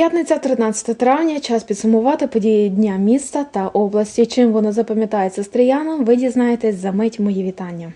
П'ятниця, 13 травня. Час підсумувати події дня міста та області. Чим воно запам'ятається стріянам, ви дізнаєтесь за мить мої вітання.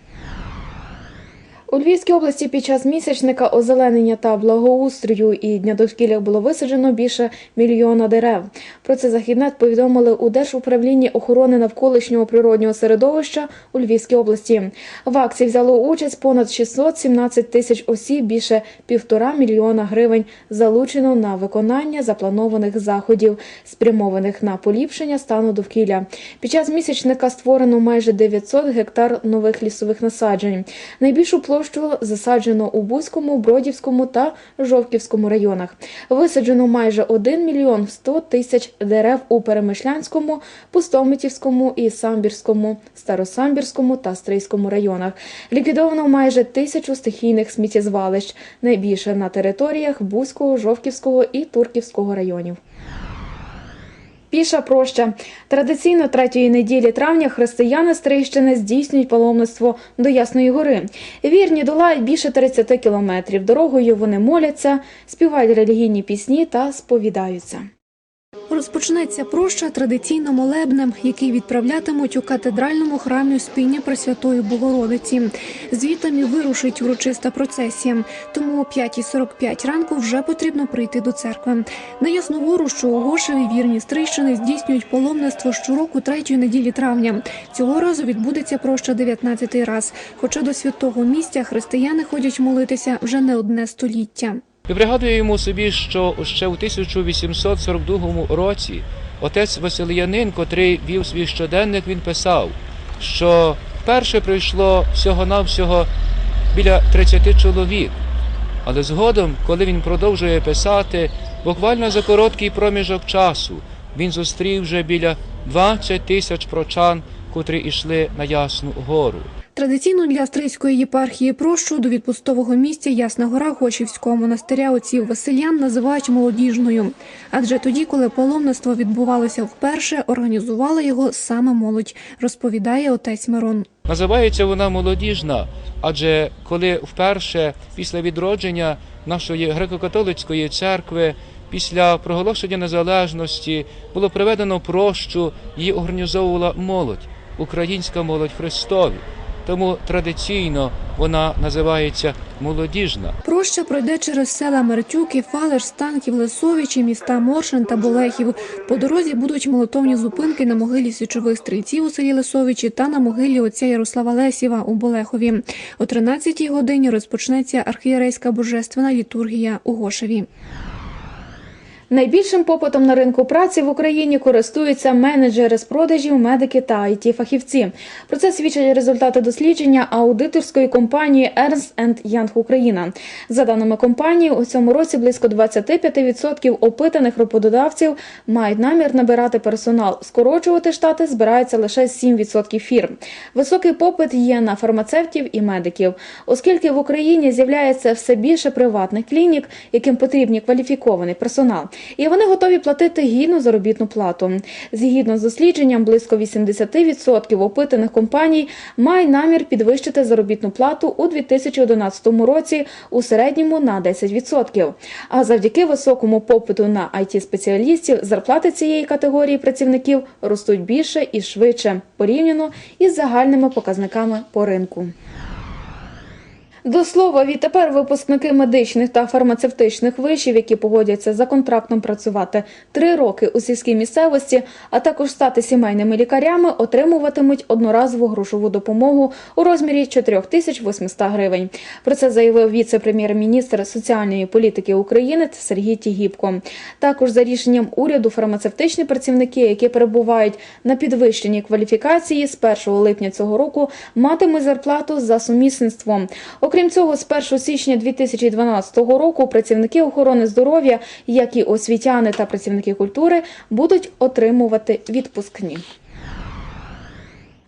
У Львівській області під час місячника озеленення та благоустрою і дня довкілля було висаджено більше мільйона дерев. Про це західнет повідомили у Держуправлінні охорони навколишнього природнього середовища у Львівській області. В акції взяло участь понад 617 тисяч осіб, більше півтора мільйона гривень залучено на виконання запланованих заходів, спрямованих на поліпшення стану довкілля. Під час місячника створено майже 900 гектар нових лісових насаджень. Найбільшу площу засаджено у Бузькому, Бродівському та Жовківському районах. Висаджено майже 1 мільйон 100 тисяч дерев у Перемишлянському, Пустомитівському і Самбірському, Старосамбірському та Стрийському районах. Ліквідовано майже тисячу стихійних сміттєзвалищ, найбільше на територіях Бузького, Жовківського і Турківського районів. Піша проща. Традиційно третьої неділі травня християни Стрийщини здійснюють паломництво до Ясної гори. Вірні долають більше 30 кілометрів. Дорогою вони моляться, співають релігійні пісні та сповідаються. Розпочнеться проща традиційно молебнем, який відправлятимуть у катедральному храмі Успіння Пресвятої Богородиці. Звітом і вирушить урочиста процесія. Тому о 5.45 ранку вже потрібно прийти до церкви. На Ясногору, що у Гошеві вірні Стрийщини здійснюють паломництво щороку третьої неділі травня. Цього разу відбудеться проща 19-й раз. Хоча до святого місця християни ходять молитися вже не одне століття. І пригадуємо собі, що ще у 1842 році отець Василянин, котрий вів свій щоденник, він писав, що перше прийшло всього-навсього біля 30 чоловік. Але згодом, коли він продовжує писати, буквально за короткий проміжок часу він зустрів вже біля 20 тисяч прочан, котрі йшли на Ясну гору. Традиційно для Австрійської єпархії прощу до відпустового місця Ясна Гора Гошівського монастиря отців Василян називають молодіжною. Адже тоді, коли паломництво відбувалося вперше, організувала його саме молодь, розповідає отець Мирон. Називається вона молодіжна, адже коли вперше після відродження нашої греко-католицької церкви, після проголошення незалежності було приведено прощу, її організовувала молодь, українська молодь Христові. Тому традиційно вона називається молодіжна. Проща пройде через села Мертюки, Фалеш, Станків, Лесовичі, міста Моршин та Болехів. По дорозі будуть молитовні зупинки на могилі січових стрільців у селі Лесовичі та на могилі отця Ярослава Лесєва у Болехові. О 13-й годині розпочнеться архієрейська божественна літургія у Гошеві. Найбільшим попитом на ринку праці в Україні користуються менеджери з продажів, медики та it фахівці Про це свідчать результати дослідження аудиторської компанії Ernst Young Україна. За даними компанії, у цьому році близько 25% опитаних роботодавців мають намір набирати персонал. Скорочувати штати збираються лише 7% фірм. Високий попит є на фармацевтів і медиків, оскільки в Україні з'являється все більше приватних клінік, яким потрібні кваліфікований персонал і вони готові платити гідну заробітну плату. Згідно з дослідженням, близько 80% опитаних компаній мають намір підвищити заробітну плату у 2011 році у середньому на 10%. А завдяки високому попиту на it спеціалістів зарплати цієї категорії працівників ростуть більше і швидше порівняно із загальними показниками по ринку. До слова, відтепер випускники медичних та фармацевтичних вишів, які погодяться за контрактом працювати три роки у сільській місцевості, а також стати сімейними лікарями, отримуватимуть одноразову грошову допомогу у розмірі 4800 гривень. Про це заявив віце-прем'єр-міністр соціальної політики України Сергій Тігіпко. Також за рішенням уряду фармацевтичні працівники, які перебувають на підвищеній кваліфікації з 1 липня цього року, матимуть зарплату за сумісництвом. Окрім цього, з 1 січня 2012 року працівники охорони здоров'я, як і освітяни та працівники культури, будуть отримувати відпускні.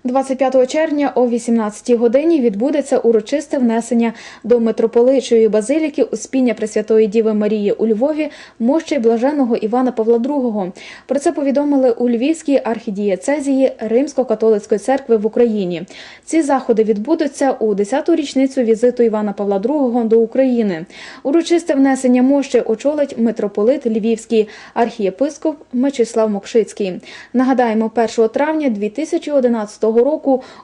25 червня о 18 годині відбудеться урочисте внесення до митрополичої базиліки Успіння Пресвятої Діви Марії у Львові мощей блаженого Івана Павла II. Про це повідомили у Львівській архідієцезії Римсько-католицької церкви в Україні. Ці заходи відбудуться у 10-ту річницю візиту Івана Павла II до України. Урочисте внесення мощі очолить митрополит Львівський архієпископ Мечислав Мокшицький. Нагадаємо, 1 травня 2011 року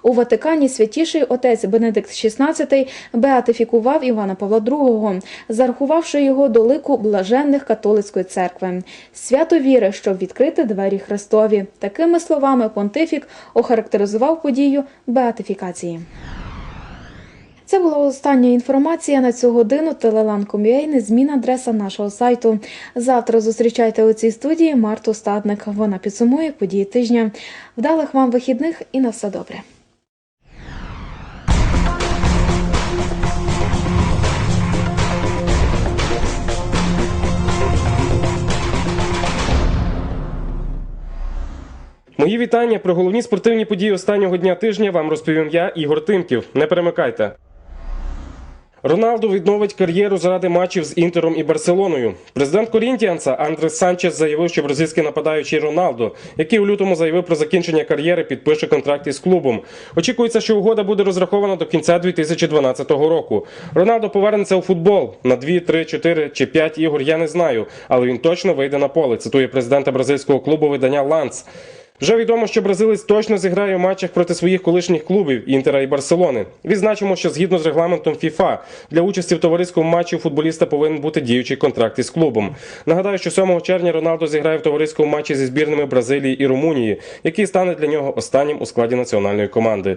у Ватикані святіший отець Бенедикт XVI беатифікував Івана Павла II, зарахувавши його до лику блаженних католицької церкви. Свято віри, щоб відкрити двері Христові. Такими словами понтифік охарактеризував подію беатифікації. Це була остання інформація на цю годину. Телелан.com.ua, незмінна адреса нашого сайту. Завтра зустрічайте у цій студії Марту Стадник. Вона підсумує події тижня. Вдалих вам вихідних і на все добре. Мої вітання про головні спортивні події останнього дня тижня вам розповім я, Ігор Тимків. Не перемикайте. Роналду відновить кар'єру заради матчів з Інтером і Барселоною. Президент Корінтіанса Андрес Санчес заявив, що бразильський нападаючий Роналдо, який у лютому заявив про закінчення кар'єри, підпише контракт із клубом. Очікується, що угода буде розрахована до кінця 2012 року. Роналдо повернеться у футбол на 2, 3, 4 чи 5 ігор. Я не знаю, але він точно вийде на поле. Цитує президента бразильського клубу видання Ланс. Вже відомо, що бразилець точно зіграє у матчах проти своїх колишніх клубів Інтера і Барселони. Відзначимо, що згідно з регламентом ФІФА для участі в товариському матчі у футболіста повинен бути діючий контракт із клубом. Нагадаю, що 7 червня Роналдо зіграє в товариському матчі зі збірними Бразилії і Румунії, який стане для нього останнім у складі національної команди.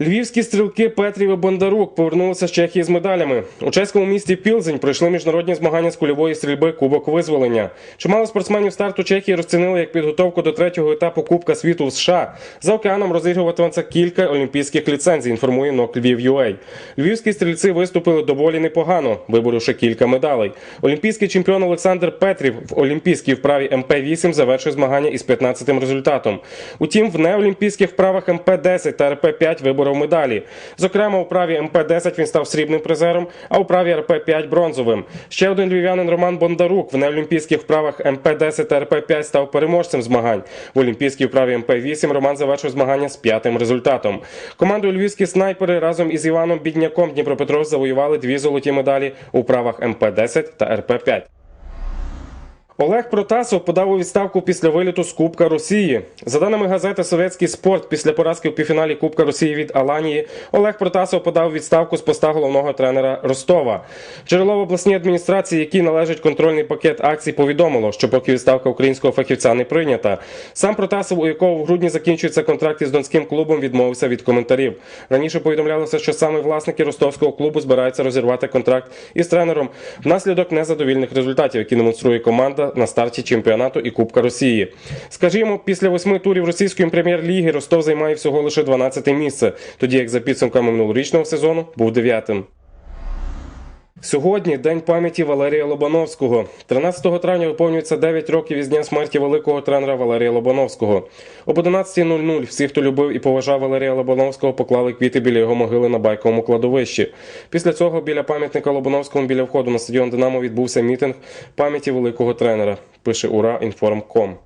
Львівські стрілки Петрів і Бондарук повернулися з Чехії з медалями. У чеському місті Пілзень пройшли міжнародні змагання з кульової стрільби Кубок визволення. Чимало спортсменів старту Чехії розцінили як підготовку до третього етапу Кубка світу в США. За океаном розігруватиметься кілька олімпійських ліцензій. Інформує НОК Львів.UA. Львівські стрільці виступили доволі непогано, виборивши кілька медалей. Олімпійський чемпіон Олександр Петрів в олімпійській вправі МП-8 завершив змагання із 15-тим результатом. Утім, в неолімпійських вправах МП-10 та РП-5 виборов медалі. Зокрема, у праві МП-10 він став срібним призером, а у праві РП-5 бронзовим. Ще один львів'янин Роман Бондарук в неолімпійських вправах МП-10 та РП-5 став переможцем змагань. В олімпійській вправі МП-8 Роман завершив змагання з п'ятим результатом. Командою львівські снайпери разом із Іваном Бідняком Дніпропетровськ завоювали дві золоті медалі у правах МП-10 та РП-5. Олег Протасов подав у відставку після виліту з Кубка Росії. За даними газети Совєтський спорт, після поразки у півфіналі Кубка Росії від Аланії, Олег Протасов подав відставку з поста головного тренера Ростова. Джерело в обласній адміністрації, якій належить контрольний пакет акцій, повідомило, що поки відставка українського фахівця не прийнята. Сам Протасов, у якого в грудні закінчується контракт із донським клубом, відмовився від коментарів. Раніше повідомлялося, що саме власники ростовського клубу збираються розірвати контракт із тренером внаслідок незадовільних результатів, які демонструє команда на старті чемпіонату і Кубка Росії. Скажімо, після восьми турів російської прем'єр-ліги Ростов займає всього лише 12 місце, тоді як за підсумками минулорічного сезону був дев'ятим. Сьогодні день пам'яті Валерія Лобановського. 13 травня виповнюється 9 років із дня смерті великого тренера Валерія Лобановського. Об 11.00 всі, хто любив і поважав Валерія Лобановського, поклали квіти біля його могили на байковому кладовищі. Після цього біля пам'ятника Лобановському біля входу на стадіон Динамо відбувся мітинг пам'яті великого тренера. Пише Ура Інформком.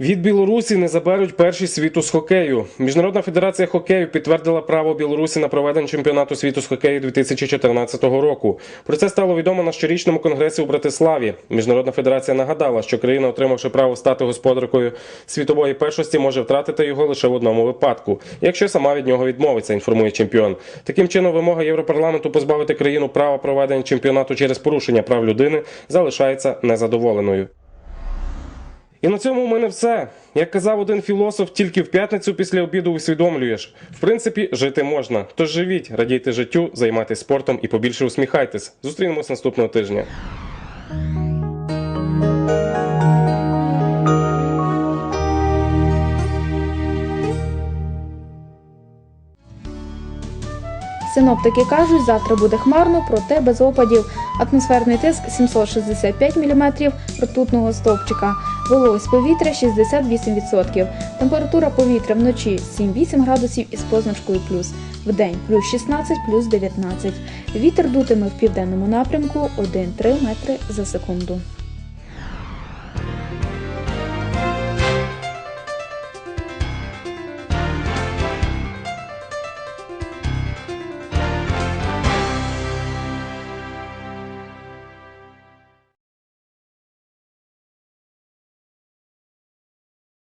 Від Білорусі не заберуть перший світу з хокею. Міжнародна федерація хокею підтвердила право Білорусі на проведення чемпіонату світу з хокею 2014 року. Про це стало відомо на щорічному конгресі у Братиславі. Міжнародна федерація нагадала, що країна, отримавши право стати господаркою світової першості, може втратити його лише в одному випадку, якщо сама від нього відмовиться. Інформує чемпіон. Таким чином, вимога Європарламенту позбавити країну права проведення чемпіонату через порушення прав людини залишається незадоволеною. І на цьому у мене все. Як казав один філософ, тільки в п'ятницю після обіду усвідомлюєш. В принципі, жити можна. Тож живіть, радійте життю, займайтесь спортом і побільше усміхайтесь. Зустрінемось наступного тижня. Синоптики кажуть, завтра буде хмарно, проте без опадів. Атмосферний тиск 765 мм ртутного стовпчика. Вологість повітря 68%. Температура повітря вночі 7-8 градусів із позначкою плюс. Вдень плюс 16, плюс 19. Вітер дутиме в південному напрямку 1-3 метри за секунду.